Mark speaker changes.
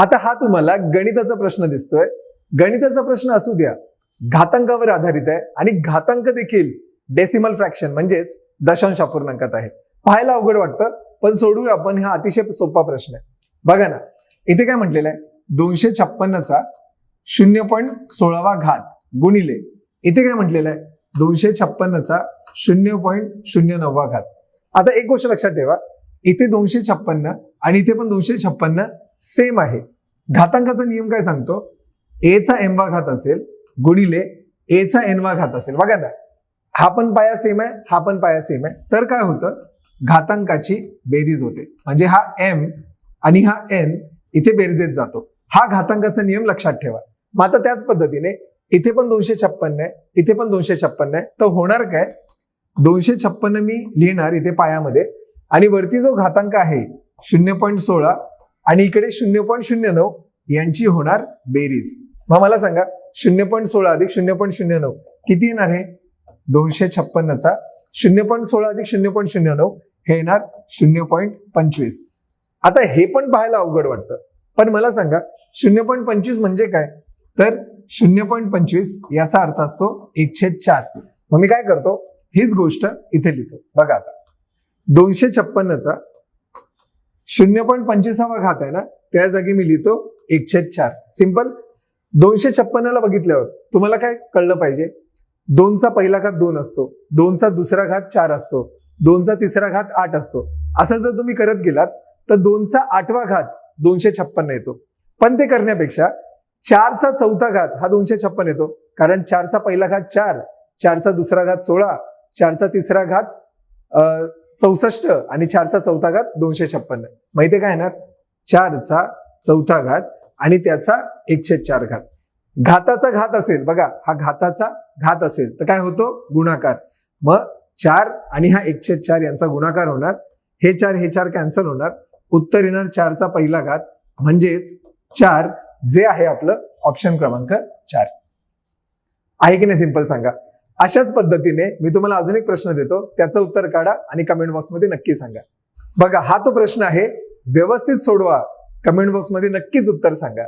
Speaker 1: आता हा तुम्हाला गणिताचा प्रश्न दिसतोय. गणिताचा प्रश्न असू द्या घातांकावर आधारित आहे आणि घातांक देखील डेसिमल फ्रॅक्शन म्हणजेच दशांश अपूर्णांकात आहे. पाहायला अवघड वाटतं पण सोडूया आपण हा अतिशय सोपा प्रश्न आहे. बघा ना इथे काय म्हटलेलं आहे? दोनशे छप्पन्नचा शून्य पॉईंट सोळावा घात गुणिले. इथे काय म्हटलेलं आहे? दोनशे छप्पन्नचा शून्य पॉईंट शून्य नववा घात. आता एक गोष्ट लक्षात ठेवा इथे दोनशे छप्पन्न आणि इथे पण दोनशे छप्पन्न सेम आहे. घातांकाचा नियम काय सांगतो? एचा एमवा घात असेल गुणिले एचा एनवा घात असेल. बघा ना हा पण पाया सेम आहे हा पण पाया सेम आहे. तर काय होतं? घातांकाची बेरीज होते. म्हणजे हा एम आणि हा एन इथे बेरजेत जातो. हा घातांकाचा नियम लक्षात ठेवा. मग आता त्याच पद्धतीने इथे पण दोनशे छप्पन्न आहे इथे पण दोनशे छप्पन्न आहे. तर होणार काय? दोनशे छप्पन्न मी लिहिणार इथे पायामध्ये. आणि वरती जो घातांक आहे शून्य पॉईंट सोळा आणि इकडे शून्य पॉईंट शून्य नऊ यांची होणार बेरीज. मग मला सांगा शून्य पॉईंट सोळा अधिक शून्य पॉईंट शून्य नऊ किती येणार आहे दोनशे छप्पन्नचा. शून्य पॉईंट सोळा अधिक शून्य पॉईंट शून्य नऊ हे येणार शून्य पॉईंट पंचवीस. आता हे पण पाहायला अवघड वाटतं. पण मला सांगा शून्य पॉईंट पंचवीस म्हणजे काय? तर शून्य पॉईंट पंचवीस याचा अर्थ असतो एकशे चार. मग मी काय करतो? हीच गोष्ट इथे लिहितो. बघा आता. दोनशे छप्पन्नचा शून्य पॉईंट पंचवीसावा घात आहे ना? त्या जागी मी लिहितो एकशे चार. सिंपल दोनशे छप्पन्नला बघितल्यावर तुम्हाला काय कळलं पाहिजे? दोनचा पहिला घात दोन असतो. दोनचा दुसरा घात चार असतो. दोनचा तिसरा घात आठ असतो. असं जर तुम्ही करत गेलात तर दोनचा आठवा घात दोनशे छप्पन्न येतो. पण ते करण्यापेक्षा चारचा चौथा घात हा दोनशे छप्पन येतो. कारण चारचा पहिला घात चार चारचा दुसरा घात सोळा चारचा तिसरा घात चौसष्ट आणि चारचा चौथा घात दोनशे छप्पन्न. माहितीये काय येणार? चारचा चौथा घात आणि त्याचा एकशे चार घात. घाताचा घात असेल बघा हा घाताचा घात असेल तर काय होतो? गुणाकार. मग चार आणि हा एकशे चार यांचा गुणाकार होणार. हे चार हे चार कॅन्सल होणार. उत्तर येणार चारचा पहिला घात. म्हणजेच चार जे आहे आपलं ऑप्शन क्रमांक चार. आहे की नाही? सिंपल सांगा. अशाच पद्धतीने मी तुम्हाला अजून एक प्रश्न देतो. त्याचं उत्तर काढा आणि कमेंट बॉक्समध्ये नक्की सांगा. बघा हा तो प्रश्न आहे. व्यवस्थित सोडवा. कमेंट बॉक्समध्ये नक्कीच उत्तर सांगा.